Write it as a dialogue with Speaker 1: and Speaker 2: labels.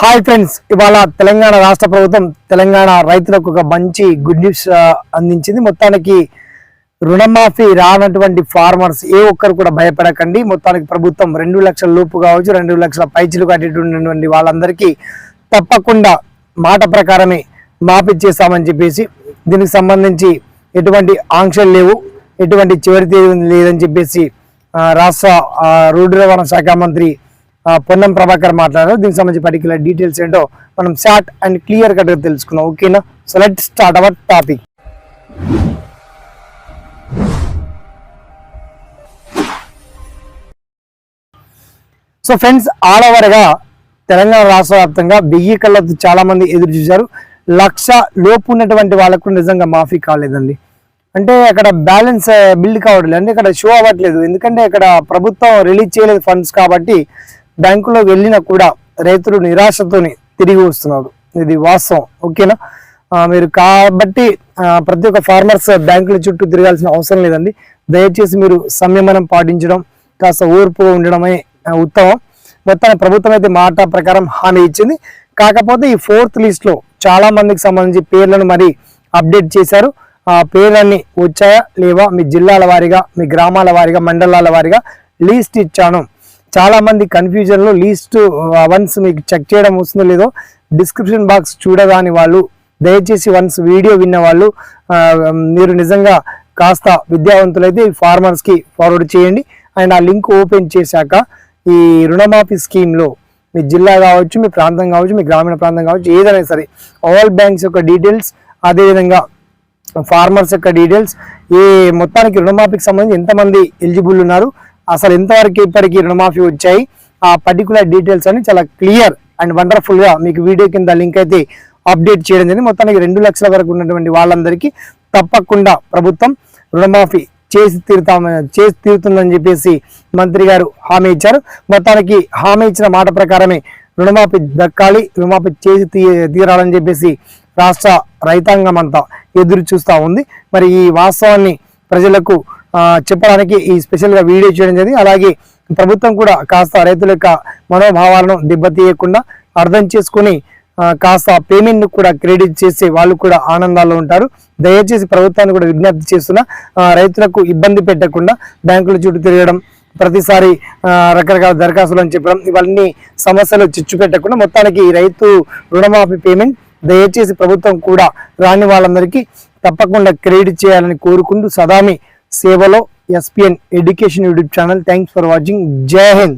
Speaker 1: Hi friends ఇవాళ తెలంగాణ రాష్ట్ర ప్రభుత్వం తెలంగాణ రైతులకు ఒక మంచి గుడ్ న్యూస్ అందించింది. మొత్తానికి రుణమాఫీ రానటువంటి ఫార్మర్స్ ఏ ఒక్కరు కూడా భయపడకండి. మొత్తానికి ప్రభుత్వం రెండు లక్షల లోపు కావచ్చు రెండు లక్షల పైచులు కట్టేటువంటి వాళ్ళందరికీ తప్పకుండా మాట ప్రకారమే మాఫీ చేస్తామని చెప్పేసి దీనికి సంబంధించి ఎటువంటి ఆంక్షలు లేవు ఎటువంటి చివరి తేదీ లేదని చెప్పేసి రాష్ట్ర రోడ్డు రవాణా శాఖ మంత్రి పొన్నం ప్రభాకర్ మాట్లాడారు. దీనికి సంబంధించి పర్టికులర్ డీటెయిల్స్ ఏంటో మనం షార్ట్ అండ్ క్లియర్ కట్గా ఓకేనా so let start our topic so friends all ఓవర్గా తెలంగాణ రాష్ట్ర వ్యాప్తంగా వెయ్యి కళ్ళతో చాలామంది ఎదురు చూశారు. లక్ష లోపు ఉన్నటువంటి వాళ్ళకు నిజంగా మాఫీ కాలేదండి. అంటే అక్కడ బ్యాలెన్స్ బిల్డ్ eh, కావట్లేదు. అంటే ఇక్కడ షో అవ్వట్లేదు. ఎందుకంటే ఇక్కడ ప్రభుత్వం రిలీజ్ చేయలేదు ఫండ్స్ కాబట్టి బ్యాంకులో వెళ్ళినా కూడా రైతులు నిరాశతోని తిరిగి వస్తున్నారు. ఇది వాస్తవం. ఓకేనా? మీరు కాబట్టి ప్రతి ఒక్క ఫార్మర్స్ బ్యాంకుల చుట్టూ తిరగాల్సిన అవసరం లేదండి. దయచేసి మీరు సంయమనం పాటించడం కాస్త ఓర్పుగా ఉండడమే ఉత్తమం. మొత్తాన్ని ప్రభుత్వం అయితే మాట ప్రకారం హామీ ఇచ్చింది. కాకపోతే ఈ ఫోర్త్ లిస్ట్లో చాలా మందికి సంబంధించి పేర్లను మరి అప్డేట్ చేశారు. ఆ పేర్లన్నీ వచ్చాయా? లేవా? మీ జిల్లాల వారీగా మీ గ్రామాల వారీగా మండలాల వారీగా లిస్ట్ ఇచ్చాను. చాలా మంది కన్ఫ్యూజన్లో లీస్ట్ వన్స్ మీకు చెక్ చేయడం వస్తుందో లేదో డిస్క్రిప్షన్ బాక్స్ చూడగాని వాళ్ళు దయచేసి వన్స్ వీడియో విన్న వాళ్ళు మీరు నిజంగా కాస్త విద్యావంతులైతే ఫార్మర్స్కి ఫార్మర్స్కి ఫార్వర్డ్ చేయండి. అండ్ ఆ లింక్ ఓపెన్ చేశాక ఈ రుణమాఫీ స్కీమ్లో మీ జిల్లా కావచ్చు మీ ప్రాంతం కావచ్చు మీ గ్రామీణ ప్రాంతం కావచ్చు ఏదైనా సరే ఆల్ బ్యాంక్స్ యొక్క డీటెయిల్స్ అదేవిధంగా ఫార్మర్స్ యొక్క డీటెయిల్స్ ఏ మొత్తానికి రుణమాఫీకి సంబంధించి ఎంతమంది ఎలిజిబుల్ ఉన్నారు అసలు ఎంతవరకు ఇప్పటికీ రుణమాఫీ వచ్చాయి. ఆ పర్టికులర్ డీటెయిల్స్ అని చాలా క్లియర్ అండ్ వండర్ఫుల్గా మీకు వీడియో కింద లింక్ అయితే అప్డేట్ చేయడం జరిగింది. మొత్తానికి రెండు లక్షల వరకు ఉన్నటువంటి వాళ్ళందరికీ తప్పకుండా ప్రభుత్వం రుణమాఫీ చేసి తీరుతా చేసి తీరుతుందని చెప్పేసి మంత్రి గారు హామీ ఇచ్చారు. మొత్తానికి హామీ ఇచ్చిన మాట ప్రకారమే రుణమాఫీ దక్కాలి రుణమాఫీ చేసి తీ తీరాలని చెప్పేసి రాష్ట్ర రైతాంగం అంతా ఎదురు చూస్తూ ఉంది. మరి ఈ వాస్తవాన్ని ప్రజలకు చెప్పడానికి ఈ స్పెషల్గా వీడియో చేయడం జరిగింది. అలాగే ప్రభుత్వం కూడా కాస్త రైతుల యొక్క మనోభావాలను దెబ్బతీయకుండా అర్థం చేసుకుని కాస్త పేమెంట్ను కూడా క్రెడిట్ చేసి వాళ్ళు కూడా ఆనందాల్లో ఉంటారు. దయచేసి ప్రభుత్వాన్ని కూడా విజ్ఞప్తి చేస్తున్నా రైతులకు ఇబ్బంది పెట్టకుండా బ్యాంకుల చుట్టూ తిరగడం ప్రతిసారి రకరకాల దరఖాస్తులు అని చెప్పడం ఇవన్నీ సమస్యలు చిచ్చు పెట్టకుండా మొత్తానికి ఈ రైతు రుణమాఫీ పేమెంట్ దయచేసి ప్రభుత్వం కూడా రాని వాళ్ళందరికీ తప్పకుండా క్రెడిట్ చేయాలని కోరుకుంటూ సదామి సేవలో SPN education YouTube channel thanks for watching Jai Hind